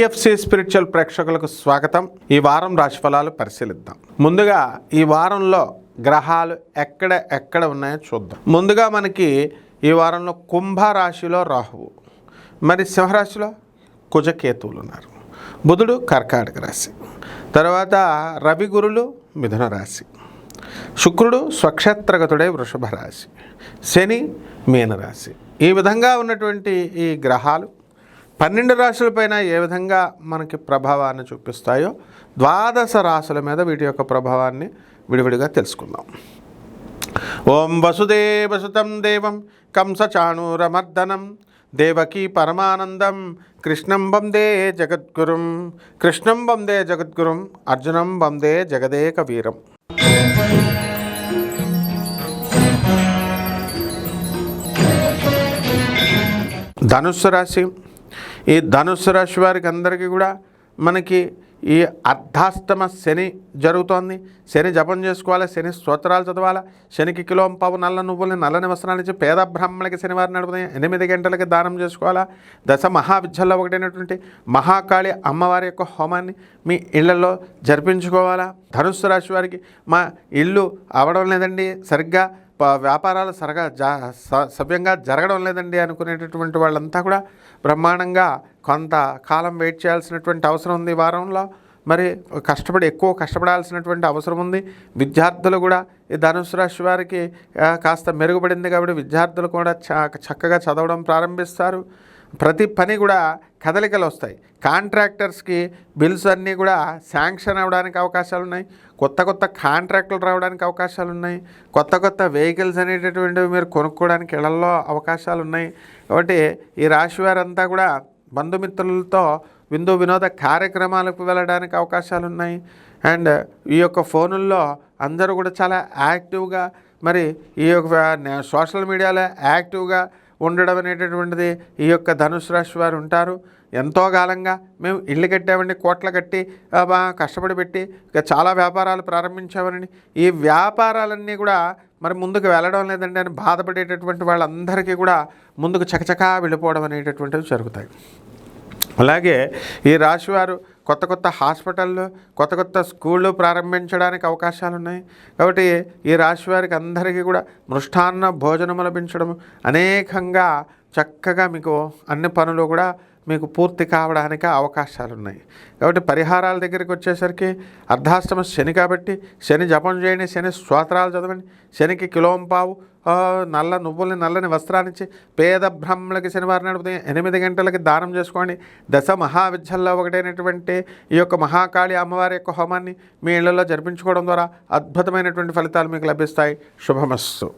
NFC spiritual ప్రేక్షకులకు స్వాగతం. ఈ వారం రాశిఫలాలు పరిశీలిద్దాం. ముందుగా ఈ వారంలో గ్రహాలు ఎక్కడ ఎక్కడ ఉన్నాయో చూద్దాం. ముందుగా మనకి ఈ వారంలో కుంభరాశిలో రాహువు. మరి సింహరాశిలో కుజకేతువులు ఉన్నారు. బుధుడు కర్కాటక రాశి. తర్వాత రవి గురులు మిథున రాశి. శుక్రుడు స్వక్షేత్రగతుడే వృషభ రాశి. శని మీనరాశి. ఈ విధంగా ఉన్నటువంటి ఈ గ్రహాలు పన్నెండు రాశులపైన ఏ విధంగా మనకి ప్రభావాన్ని చూపిస్తాయో ద్వాదశ రాశుల మీద వీటి యొక్క ప్రభావాన్ని విడివిడిగా తెలుసుకుందాం. ఓం వసుదేవసుతం దేవం కంసచాణూరమర్దనం దేవకీ పరమానందం కృష్ణం వందే జగద్గురుం కృష్ణం వందే జగద్గురుం అర్జునం వందే జగదేక వీరం ధనుస్సు రాశి ఈ ధనుస్సు రాశి వారికి అందరికీ కూడా మనకి ఈ అర్ధాష్టమ శని జరుగుతోంది. శని జపం చేసుకోవాలి శని స్తోత్రాలు చదవాలి శనికి కిలో పావు నల్ల నువ్వుల్ని నల్లని వస్త్రాలు ఇచ్చి పేద బ్రాహ్మణులకి శనివారం నడుపుతాయి ఎనిమిది గంటలకి దానం చేసుకోవాలా? దశ మహావిద్యల్లో ఒకటైనటువంటి మహాకాళి అమ్మవారి యొక్క హోమాన్ని మీ ఇళ్ళలో జరిపించుకోవాలా? ధనుస్సు రాశి వారికి మా ఇల్లు అవడం లేదండి. సరిగ్గా వ్యాపారాలు సరగా జా సవ్యంగా జరగడం లేదండి అనుకునేటటువంటి వాళ్ళంతా కూడా బ్రహ్మాండంగా కొంత కాలం వెయిట్ చేయాల్సినటువంటి అవసరం ఉంది ఈ వారంలో. మరి కష్టపడి ఎక్కువ కష్టపడాల్సినటువంటి అవసరం ఉంది. విద్యార్థులు కూడా ఈ ధనుసు రాశి వారికి కాస్త మెరుగుపడింది కాబట్టి విద్యార్థులు కూడా చ చక్కగా చదవడం ప్రారంభిస్తారు. ప్రతి పని కూడా కదలికలు వస్తాయి. కాంట్రాక్టర్స్కి బిల్స్ అన్నీ కూడా శాంక్షన్ అవ్వడానికి అవకాశాలు ఉన్నాయి. కొత్త కొత్త కాంట్రాక్టులు రావడానికి అవకాశాలు ఉన్నాయి. కొత్త కొత్త వెహికల్స్ అనేటటువంటివి మీరు కొనుక్కోవడానికి ఇళ్ళలో అవకాశాలు ఉన్నాయి. కాబట్టి ఈ రాశి వారంతా కూడా బంధుమిత్రులతో విందు వినోద కార్యక్రమాలకు వెళ్ళడానికి అవకాశాలు ఉన్నాయి. అండ్ ఈ యొక్క ఫోనుల్లో అందరూ కూడా చాలా యాక్టివ్గా మరి ఈ యొక్క సోషల్ మీడియాలో యాక్టివ్గా ఉండడం అనేటటువంటిది ఈ యొక్క ధనుసు రాశి వారు ఉంటారు. ఎంతో కాలంగా మేము ఇల్లు కట్టామండి కోట్లు కట్టి కష్టపడి పెట్టి చాలా వ్యాపారాలు ప్రారంభించామని ఈ వ్యాపారాలన్నీ కూడా మరి ముందుకు వెళ్ళడం లేదండి అని బాధపడేటటువంటి వాళ్ళందరికీ కూడా ముందుకు చకచకా వెళ్ళిపోవడం అనేటటువంటివి జరుగుతాయి. అలాగే ఈ రాశివారు కొత్త కొత్త హాస్పిటళ్ళు కొత్త కొత్త స్కూళ్ళు ప్రారంభించడానికి అవకాశాలు ఉన్నాయి కాబట్టి ఈ రాశివారికి అందరికీ కూడా మృష్టాన్న భోజనము లభించడం అనేకంగా చక్కగా మీకు అన్ని పనులు కూడా మీకు పూర్తి కావడానికి అవకాశాలు ఉన్నాయి కాబట్టి పరిహారాల దగ్గరికి వచ్చేసరికి అర్ధాష్టమ శని కాబట్టి శని జపం చేయండి శని స్తోత్రాలు చదవండి శనికి కిలోంపావు నల్ల నువ్వుల్ని నల్లని వస్త్రాన్నిచ్చి పేద బ్రహ్మలకి శనివారం నడిపితే ఎనిమిది గంటలకి దానం చేసుకోండి. దశ మహావిద్యల్లో ఒకటైనటువంటి ఈ యొక్క మహాకాళి అమ్మవారి యొక్క హోమాన్ని మీ ఇళ్ళలో జరిపించుకోవడం ద్వారా అద్భుతమైనటువంటి ఫలితాలు మీకు లభిస్తాయి. శుభమస్సు